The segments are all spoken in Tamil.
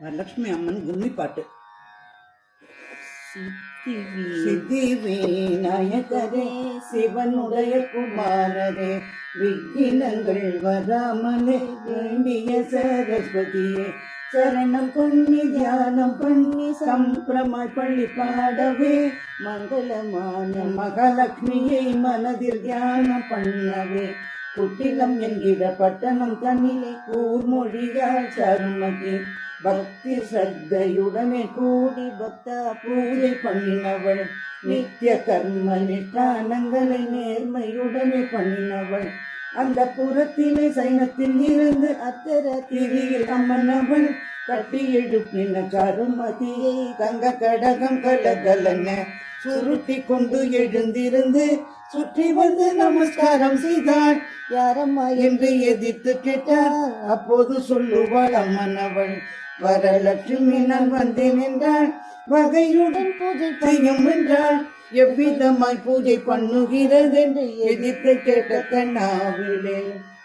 வரலட்சுமி அம்மன் கும்மி பாட்டு. சித்தி விநாயகரே சிவனுடைய குமாரரே விக்கினங்கள் வராமலே வேண்டிய சரஸ்வதியே சரணம் பண்ணி தியானம் பண்ணி சம்பிரமாய் பள்ளி பாடவே மங்களமான மகாலட்சுமியை மனதில் தியானம் பண்ணவே குட்டிலம் என்கிற பட்டணம் தன்னிலே கூர்மொழியால் சருமதி பக்தி சத்தையுடனே கூடி பக்த பூஜை பண்ணினவள். நித்திய கர்ம நிஷ்டானங்களை நேர்மையுடனே பண்ணினவள். அந்த புறத்திலே சைனத்தில் இருந்து அத்தர திரியில் அம்மனவள் கட்டி எழுப்பின சருமதியை தங்க கடகம் கலகலன சுருட்டி கொண்டு எழுந்திருந்து சுற்றி வந்து நமஸ்காரம் செய்தாள். யாரம்மா என்று எதிர்த்து கேட்டார். அப்போது சொல்லுவாள் அம்மனவள் வரலட்சுமி நான் வந்தேன் என்றாள் வகையுடன் பூஜை செய்யும் என்றாள். எவ்விதமாய் பூஜை பண்ணுகிறது என்று எதிர்த்து கேட்ட கண்ணாவிலே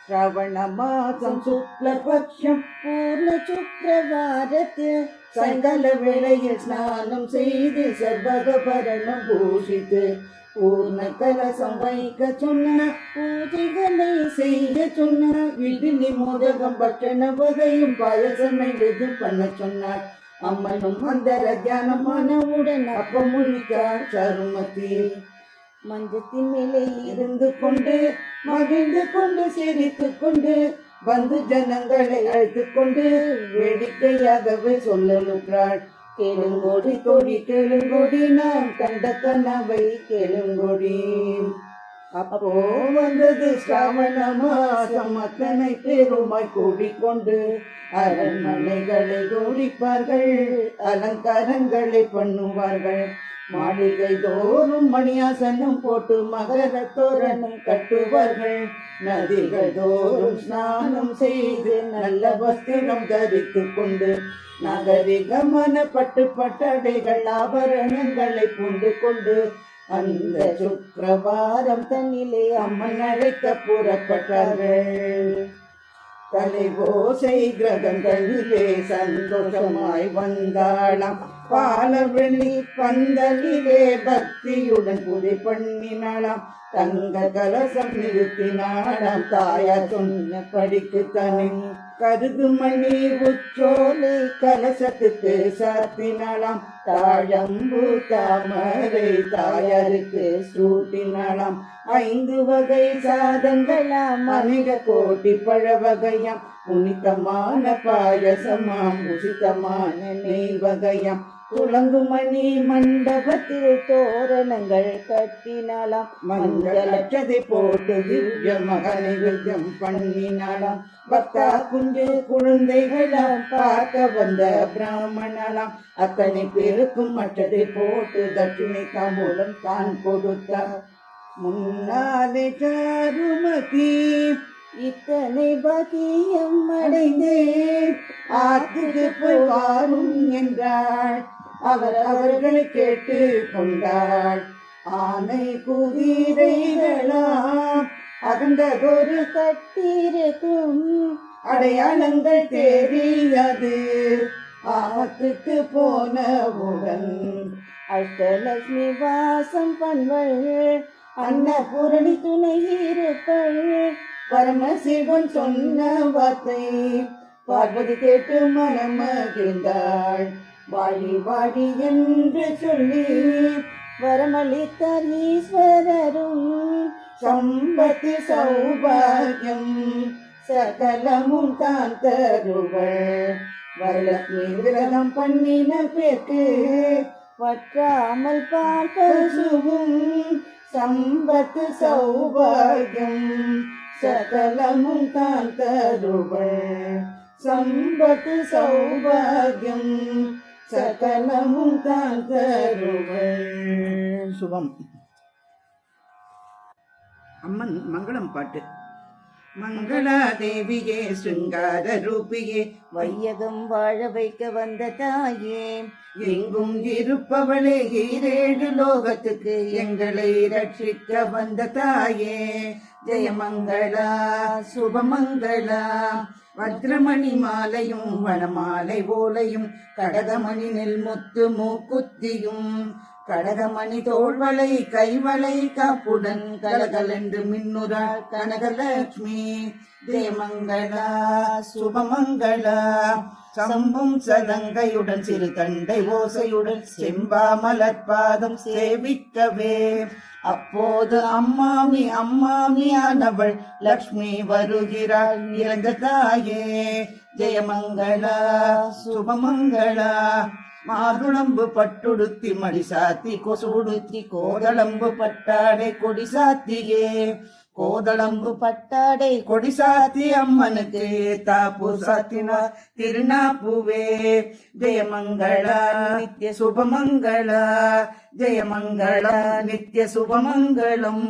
ஸ்ரவண மாசம் சுக்லபக்ஷம் பூர்ண சுக்கிரவாரத்தில் சகல வேளையில் ஸ்நானம் செய்து செவ்வக பரணம் பூஷித்து பூர்ண கலசம் வைக்க சொன்ன பூஜைகளை செய்ய சொன்னார் இட்லி மோதகம் பட்டண வகையும் பாயசம் எழுது பண்ண சொன்னார் அம்மனும் மந்தர தியானமானவுடன் அப்ப முழித்தார் சருமதி மஞ்சத்தின் மேலே இருந்து கொண்டு மகிழ்ந்து கொண்டு சிரித்து கொண்டு வந்து ஜனங்களை அழைத்து கொண்டு வேடிக்கையாகவே சொல்லலுகிறாள் கேளுங்கோடி கோடி கேளுங்கோடி நாம் கண்ட கனவை கேளுங்கோடி. அப்போ வந்தது ஸ்ராவண மாசம் அத்தனை பேருமாய் கூடிக்கொண்டு அரண்மனைகளை ஜோடிப்பார்கள் அலங்காரங்களை பண்ணுவார்கள். மாளிகை தோறும் மணியாசனம் போட்டு மகர தோரணம் கட்டுவார்கள் நதிகள் தோறும் ஸ்நானம் செய்து நல்ல வஸ்திரம் தரித்து கொண்டு நாகரிகமான பட்டு பட்டடைகள் ஆபரணங்களை பூண்டு கொண்டு அந்த சுக்கரவாரம் தன்னிலே அம்மன் அழைக்க புறப்பட்டார்கள். தலைவோசை கிரகங்களிலே சந்தோஷமாய் வந்தாளாம். பாலவெளி பந்தலிலே பக்தியுடன் புதை பண்ணினாளாம். தங்க கலசம் நிறுத்தினாளாம். தாயா சொன்ன படிக்கு தனி கருது மணி உச்சோலை கலசத்துக்கு சாத்தினாளாம் தாழம்பு தாமரை தாயாருக்கு சூட்டினாளாம் ஐந்து வகை சாதங்களாம் அநேக கோட்டி பழ வகையாம் புனிதமான பாயசமாம் உசிதமான நெய் வகையாம். துளங்குமணி மண்டபத்தில் தோரணங்கள் கட்டினாலாம் மங்களத்தை போட்டு திவ்ய மகனை மகனிவியம் பண்ணினாலாம் பக்தா குஞ்சு குழந்தைகளாம் பார்க்க வந்த பிராமணலாம் அத்தனை பேருக்கும் மற்றதை போட்டு தட்சிணை தாம்பூலம் தான் கொடுத்தார். முன்னாலே சாருமதி இத்தனை பாக்கியம் அடைந்தேன். ஆத்துக்கு போய் வாரும் என்றாள். அவர் அவர்களை கேட்டு கொண்டாள். ஆனை குதிரைகளாம் அகண்டதொரு கட்டிருக்கும் அடையாளங்கள் தெரியாது. ஆத்துக்கு போனவுடன் அஷ்டலட்சுமி வாசம் பண்பள் அன்னபூரணி துணை இருப்பள். பரமசிவன் சொன்ன வார்த்தை. பார்வதி கேட்டு மனம் மகிழ்ந்தாள். வாழி வாழி என்று சொல்லி வரமளித்தார் ஈஸ்வரரும். சம்பத்து சௌபாகியம் சகலமும் தான் தருவள். வரலட்சுமி விரதம் பண்ணின பேருக்கு வற்றாமல் பார்ப்பசுவும் சம்பத்து சௌபாகியம் சகலமும் தான் தருவள் சம்பத்து சௌபாகியம் சகலமும் தான் தருவள் சுபம். அம்மன் மங்களம் பாட்டு. மங்களாதேவியே சிங்கார ரூபியே வையகம் வாழ வைக்க வந்த தாயே எங்கும் இருப்பவளே ஈரேழு லோகத்துக்கு எங்களை ரட்சிக்க வந்த தாயே. ஜெயமங்களா சுபமங்களா வஜ்ரமணி மாலையும் வனமாலை ஓலையும் கடகமணி நெல்முத்து மூக்குத்தியும் கடகமணி தோள்வளை கைவளை காப்புடன் கலகலென்று மின்னுறாள் கனகலட்சுமி தேமங்களா சுபமங்களா சம்பும் சதங்கையுடன் சிறு தண்டை ஓசையுடன் செம்பா மலர்பாதம் சேவிக்கவே. அப்போது அம்மாமி அம்மாமி ஆனவள் லக்ஷ்மி வருகிறாள் இறந்த தாயே. ஜெயமங்களா சுபமங்களா மாதுளம்பு பட்டுடுத்தி மடிசாத்தி கொசுடுத்தி கோதளம்பு பட்டாடை கொடி சாத்தியே கோதளம்பு பட்டாடை கொடி சாத்தி அம்மனுக்கு தாப்பு சாத்தினா திருநாப்புவே. ஜெயமங்களா நித்ய சுபமங்களா ஜெயமங்களா நித்ய சுபமங்களம்.